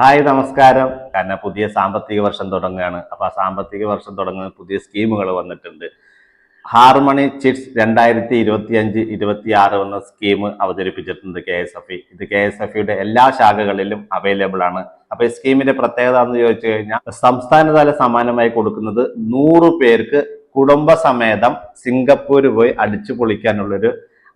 Hi നമസ്കാരം. കാരണം പുതിയ സാമ്പത്തിക വർഷം തുടങ്ങുകയാണ്. അപ്പൊ ആ സാമ്പത്തിക വർഷം തുടങ്ങുന്ന പുതിയ സ്കീമുകൾ വന്നിട്ടുണ്ട്. ഹാർമണി ചിറ്റ്സ് രണ്ടായിരത്തി ഇരുപത്തി അഞ്ച് ഇരുപത്തി ആറ് എന്ന സ്കീം അവതരിപ്പിച്ചിട്ടുണ്ട് കെ എസ് എഫ് ഇ. ഇത് കെ എസ് എഫ് ഇയുടെ എല്ലാ ശാഖകളിലും അവൈലബിൾ ആണ്. അപ്പൊ ഈ സ്കീമിന്റെ പ്രത്യേകത എന്ന് ചോദിച്ചു കഴിഞ്ഞാൽ സംസ്ഥാനതല സമ്മാനമായി കൊടുക്കുന്നത് നൂറ് പേർക്ക് കുടുംബസമേതം സിംഗപ്പൂർ പോയി അടിച്ചു പൊളിക്കാനുള്ളൊരു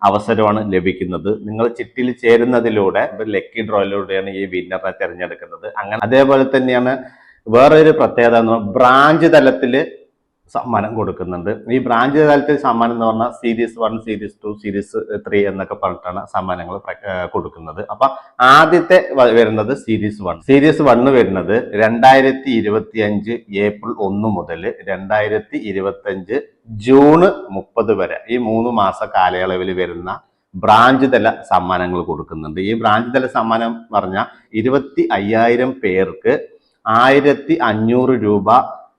അവസരമാണ് ലഭിക്കുന്നത്. നിങ്ങൾ ചിട്ടിയിൽ ചേരുന്നതിലൂടെ ഒരു ലക്കി ഡ്രോയിലൂടെയാണ് ഈ വിന്നറെ തിരഞ്ഞെടുക്കുന്നത്. അങ്ങനെ അതേപോലെ തന്നെയാണ് വേറൊരു പ്രത്യേകത എന്ന് ബ്രാഞ്ച് തലത്തിൽ സമ്മാനം കൊടുക്കുന്നുണ്ട്. ഈ ബ്രാഞ്ച് തലത്തിൽ സമ്മാനം എന്ന് പറഞ്ഞാൽ series one series two series three എന്നൊക്കെ പറഞ്ഞിട്ടാണ് സമ്മാനങ്ങൾ കൊടുക്കുന്നത്. അപ്പൊ ആദ്യത്തെ വരുന്നത് സീരീസ് വൺ സീരീസ് വണ്ണ് വരുന്നത് രണ്ടായിരത്തി ഇരുപത്തി അഞ്ച് ഏപ്രിൽ ഒന്ന് മുതൽ രണ്ടായിരത്തി ഇരുപത്തി അഞ്ച് ജൂണ് മുപ്പത് വരെ ഈ മൂന്ന് മാസ കാലയളവിൽ വരുന്ന ബ്രാഞ്ച് തല സമ്മാനങ്ങൾ കൊടുക്കുന്നുണ്ട്. ഈ ബ്രാഞ്ച് തല സമ്മാനം പറഞ്ഞാൽ ഇരുപത്തി അയ്യായിരം പേർക്ക് ആയിരത്തി അഞ്ഞൂറ് രൂപ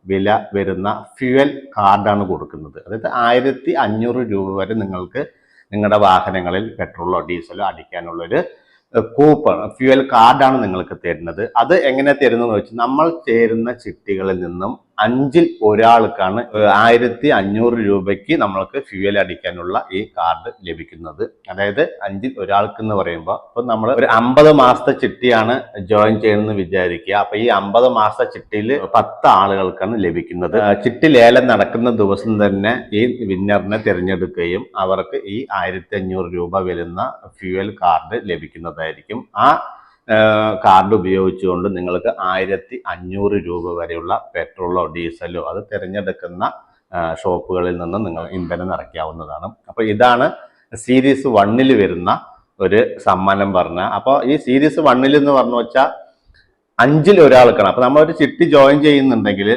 വില വരുന്ന ഫ്യുവൽ കാർഡാണ് കൊടുക്കുന്നത്. അതായത് ആയിരത്തി അഞ്ഞൂറ് രൂപ വരെ നിങ്ങൾക്ക് നിങ്ങളുടെ വാഹനങ്ങളിൽ പെട്രോളോ ഡീസലോ അടിക്കാനുള്ളൊരു കൂപ്പൺ ഫ്യുവൽ കാർഡാണ് നിങ്ങൾക്ക് തരുന്നത്. അത് എങ്ങനെ തരുന്നതെന്ന് വെച്ചാൽ നമ്മൾ ചേരുന്ന ചിട്ടികളിൽ നിന്നും അഞ്ചിൽ ഒരാൾക്കാണ് ആയിരത്തി അഞ്ഞൂറ് രൂപയ്ക്ക് നമ്മൾക്ക് ഫ്യൂവൽ അടിക്കാനുള്ള ഈ കാർഡ് ലഭിക്കുന്നത്. അതായത് അഞ്ചിൽ ഒരാൾക്ക് എന്ന് പറയുമ്പോൾ ഇപ്പൊ നമ്മൾ ഒരു അമ്പത് മാസത്തെ ചിട്ടിയാണ് ജോയിൻ ചെയ്യുന്നത് വിചാരിക്കുക. അപ്പൊ ഈ അമ്പത് മാസത്തെ ചിട്ടിയിൽ പത്ത് ആളുകൾക്കാണ് ലഭിക്കുന്നത്. ചിട്ടി ലേലം നടക്കുന്ന ദിവസം തന്നെ ഈ വിന്നറിനെ തിരഞ്ഞെടുക്കുകയും അവർക്ക് ഈ ആയിരത്തി അഞ്ഞൂറ് രൂപ വരുന്ന ഫ്യൂവൽ കാർഡ് ലഭിക്കുന്നതായിരിക്കും. ആ കാർഡ് ഉപയോഗിച്ചുകൊണ്ട് നിങ്ങൾക്ക് ആയിരത്തി അഞ്ഞൂറ് രൂപ വരെയുള്ള പെട്രോളോ ഡീസലോ അത് തിരഞ്ഞെടുക്കുന്ന ഷോപ്പുകളിൽ നിന്ന് നിങ്ങൾ ഇന്ധനം നിറയ്ക്കാവുന്നതാണ്. അപ്പോൾ ഇതാണ് സീരീസ് വണ്ണിൽ വരുന്ന ഒരു സമ്മാനം പറഞ്ഞ. അപ്പോൾ ഈ സീരീസ് വണ്ണിൽ എന്ന് പറഞ്ഞു വെച്ചാൽ അഞ്ചിൽ ഒരാൾക്കാണ് അപ്പോൾ നമ്മളൊരു ചിട്ടി ജോയിൻ ചെയ്യുന്നുണ്ടെങ്കിൽ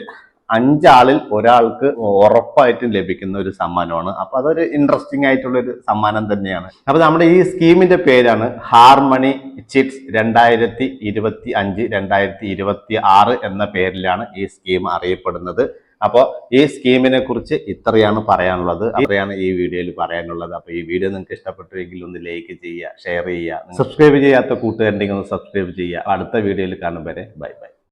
അഞ്ചാളിൽ ഒരാൾക്ക് ഉറപ്പായിട്ടും ലഭിക്കുന്ന ഒരു സമ്മാനമാണ്. അപ്പൊ അതൊരു ഇൻട്രസ്റ്റിംഗ് ആയിട്ടുള്ള ഒരു സമ്മാനം തന്നെയാണ്. അപ്പൊ നമ്മുടെ ഈ സ്കീമിന്റെ പേരാണ് ഹാർമണി ചിറ്റ്സ് രണ്ടായിരത്തി ഇരുപത്തി അഞ്ച് രണ്ടായിരത്തി ഇരുപത്തി ആറ് എന്ന പേരിലാണ് ഈ സ്കീം അറിയപ്പെടുന്നത്. അപ്പോൾ ഈ സ്കീമിനെ കുറിച്ച് ഇത്രയാണ് പറയാനുള്ളത്. അത്രയാണ് ഈ വീഡിയോയിൽ പറയാനുള്ളത്. അപ്പോൾ ഈ വീഡിയോ നിങ്ങൾക്ക് ഇഷ്ടപ്പെട്ടുവെങ്കിൽ ഒന്ന് ലൈക്ക് ചെയ്യുക ഷെയർ ചെയ്യുക. സബ്സ്ക്രൈബ് ചെയ്യാത്ത കൂട്ടുകാരുണ്ടെങ്കിൽ ഒന്ന് സബ്സ്ക്രൈബ് ചെയ്യുക. അടുത്ത വീഡിയോയിൽ കാണും വരെ. Bye bye.